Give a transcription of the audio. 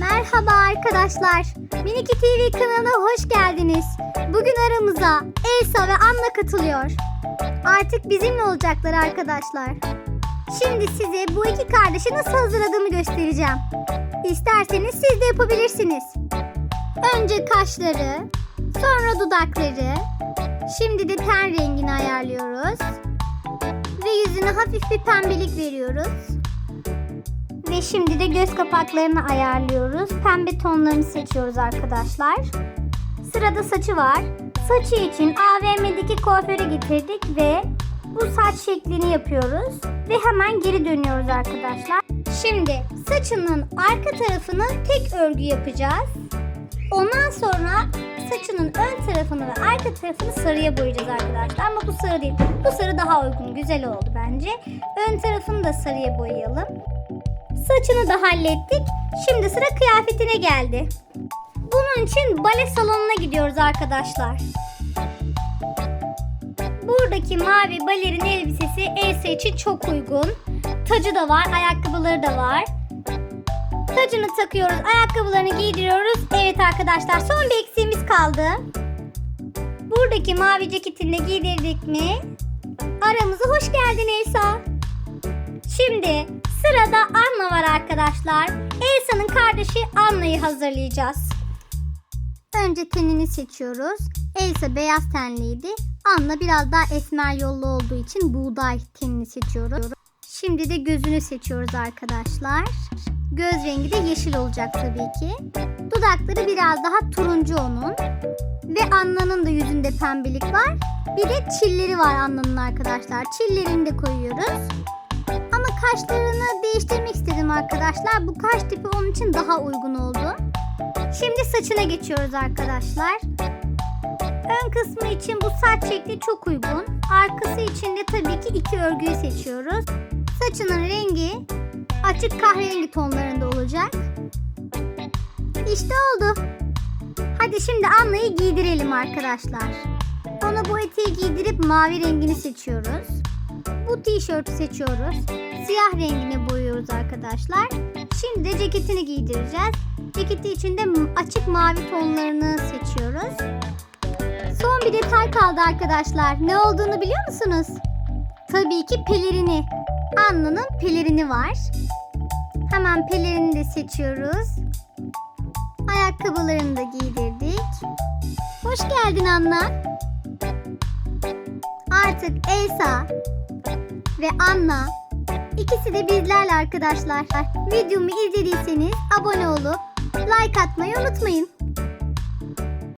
Merhaba arkadaşlar. Miniki TV kanalına hoş geldiniz. Bugün aramıza Elsa ve Anna katılıyor. Artık bizimle olacaklar arkadaşlar. Şimdi size bu iki kardeşi nasıl hazırladığımı göstereceğim. İsterseniz siz de yapabilirsiniz. Önce kaşları, sonra dudakları. Şimdi de ten rengini ayarlıyoruz. Ve yüzüne hafif bir pembelik veriyoruz. Şimdi de göz kapaklarını ayarlıyoruz. Pembe tonlarını seçiyoruz arkadaşlar. Sırada saçı var. Saçı için AVM'deki kuaföre getirdik ve bu saç şeklini yapıyoruz. Ve hemen geri dönüyoruz arkadaşlar. Şimdi saçının arka tarafını tek örgü yapacağız. Ondan sonra saçının ön tarafını ve arka tarafını sarıya boyayacağız arkadaşlar. Ama bu sarı değil. Bu sarı daha uygun, güzel oldu bence. Ön tarafını da sarıya boyayalım. Saçını da hallettik. Şimdi sıra kıyafetine geldi. Bunun için bale salonuna gidiyoruz arkadaşlar. Buradaki mavi balerin elbisesi Elsa için çok uygun. Tacı da var, ayakkabıları da var. Tacını takıyoruz, ayakkabılarını giydiriyoruz. Evet arkadaşlar son bir eksiğimiz kaldı. Buradaki mavi ceketini de giydirdik mi? Aramıza hoş geldin Elsa. Şimdi sırada Anna var arkadaşlar. Elsa'nın kardeşi Anna'yı hazırlayacağız. Önce tenini seçiyoruz. Elsa beyaz tenliydi. Anna biraz daha esmer yollu olduğu için buğday tenini seçiyoruz. Şimdi de gözünü seçiyoruz arkadaşlar. Göz rengi de yeşil olacak tabii ki. Dudakları biraz daha turuncu onun. Ve Anna'nın da yüzünde pembelik var. Bir de çilleri var Anna'nın arkadaşlar. Çillerini de koyuyoruz. Kaşlarını değiştirmek istedim arkadaşlar. Bu kaş tipi onun için daha uygun oldu. Şimdi saçına geçiyoruz arkadaşlar. Ön kısmı için bu saç şekli çok uygun. Arkası için de tabii ki iki örgüyü seçiyoruz. Saçının rengi açık kahverengi tonlarında olacak. İşte oldu. Hadi şimdi Anna'yı giydirelim arkadaşlar. Ona bu eteği giydirip mavi rengini seçiyoruz. Bu tişörtü seçiyoruz. Siyah rengine boyuyoruz arkadaşlar. Şimdi de ceketini giydireceğiz. Ceketi için de açık mavi tonlarını seçiyoruz. Son bir detay kaldı arkadaşlar. Ne olduğunu biliyor musunuz? Tabii ki pelerini. Anna'nın pelerini var. Hemen pelerini de seçiyoruz. Ayakkabılarını da giydirdik. Hoş geldin Anna. Artık Elsa ve Anna ikisi de bizlerle arkadaşlar. Videomu izlediyseniz abone olup like atmayı unutmayın.